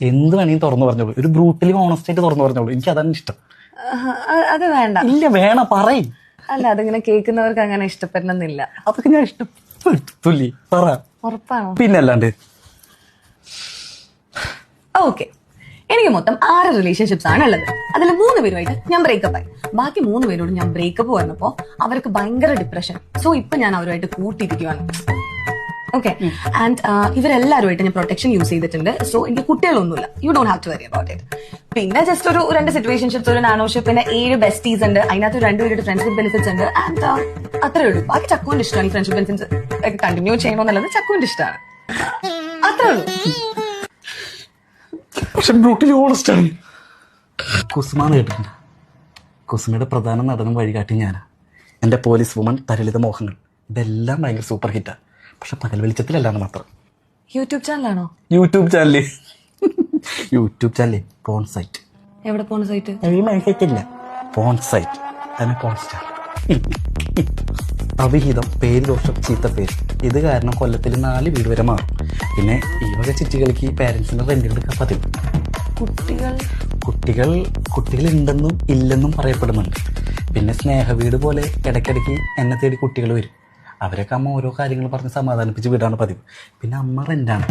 എന്ത് വേണമെങ്കിലും തുറന്നു പറഞ്ഞോളൂ ഒരു ബ്രൂട്ടലി ഓണസ്റ്റ് ആയിട്ട് തുറന്നു പറഞ്ഞോളൂ എനിക്ക് അതാണ് ഇഷ്ടം. അത് വേണ്ട. ഇല്ല വേണം പറയും. അല്ല അതിങ്ങനെ കേൾക്കുന്നവർക്ക് അങ്ങനെ ഇഷ്ടപ്പെടണമെന്നില്ല. അതൊക്കെ ഞാൻ ഇഷ്ടപ്പെട്ടുല്ലേ പറ. ഉറപ്പാണോ? പിന്നെ അല്ലാണ്ട്. ഓക്കെ. എനിക്ക് മൊത്തം ആറ് റിലേഷൻഷിപ്സ് ആണ് ഉള്ളത്. അതിൽ മൂന്ന് പേരുമായിട്ട് ഞാൻ ബ്രേക്കപ്പ് ആയി. ബാക്കി മൂന്ന് പേരോട് ഞാൻ ബ്രേക്കപ്പ് വന്നപ്പോ അവർക്ക് ഭയങ്കര ഡിപ്രഷൻ സോ ഇപ്പൊ ഞാൻ അവരുമായിട്ട് കൂട്ടിയിരിക്കുവാണ്. ഓക്കെ ആൻഡ് ഇവരെല്ലാവരുമായിട്ട് ഞാൻ പ്രൊട്ടക്ഷൻ യൂസ് ചെയ്തിട്ടുണ്ട്. സോ എനിക്ക് കുട്ടികളൊന്നുമില്ല. You don't have to worry about it പിന്നെ ജസ്റ്റ് ഒരു രണ്ട് സിറ്റുവേഷൻഷിപ്സ് ഒരു നാനോഷിപ്പ് പിന്നെ ഏഴ് ബെസ്റ്റീസ് ഉണ്ട്. അതിനകത്ത് രണ്ടുപേരുടെ ഫ്രണ്ട്ഷിപ്പ് ബെനിഫിറ്റ്സ് ഉണ്ട്. ആൻഡ് അത്രേ ഉള്ളൂ. ബാക്കി ചക്കുവിന്റെ ഇഷ്ടമാണ് ഈ ഫ്രണ്ട്ഷിപ്പ് ബെനിഫിറ്റ്സ് കണ്ടിന്യൂ ചെയ്യണമെന്നുള്ളത് ചക്കുവിന്റെ ഇഷ്ടമാണ്. അത്രേ ഉള്ളൂ. പക്ഷെ ബ്രൂട്ടലി ഓണസ്റ്റ് ആണ്. കുസുമാന്ന് കേട്ടിട്ടുണ്ട്. കുസുമയുടെ പ്രധാന നടനും വഴികാട്ടി ഞാനാ. എന്റെ പോലീസ് വുമൺ തരളിത മോഹങ്ങൾ. ഇതെല്ലാം ഭയങ്കര സൂപ്പർ ഹിറ്റാണ് പക്ഷെ പകൽ വെളിച്ചത്തിലല്ലാന്ന് മാത്രം. യൂട്യൂബ് ചാനലാണോ? YouTube channel. യൂട്യൂബ് ചാനലേ പോൺ സൈറ്റ് എവിടെ പോണ സൈറ്റ് ഈ മനസ്സില്ല പോൺ സൈറ്റ് അതിന് പോൺ സ്റ്റാർ അവിഹിതം പേര് ദോഷം ചീത്ത പേര് ഇത് കാരണം കൊല്ലത്തിൽ നാല് വീട് വരെ മാറും. പിന്നെ ഈ വക ചിറ്റികൾക്ക് ഈ പാരൻസിന് റെന്റ് എടുക്കാൻ പതിവ്. കുട്ടികൾ? കുട്ടികൾ കുട്ടികൾ ഉണ്ടെന്നും ഇല്ലെന്നും പറയപ്പെടുന്നുണ്ട്. പിന്നെ സ്നേഹവീട് പോലെ ഇടയ്ക്കിടയ്ക്ക് എന്നെ തേടി കുട്ടികൾ വരും. അവരൊക്കെ അമ്മ ഓരോ കാര്യങ്ങൾ പറഞ്ഞ് സമാധാനിപ്പിച്ച് വിടാണ് പതിവ്. പിന്നെ അമ്മ റെന്റാണ്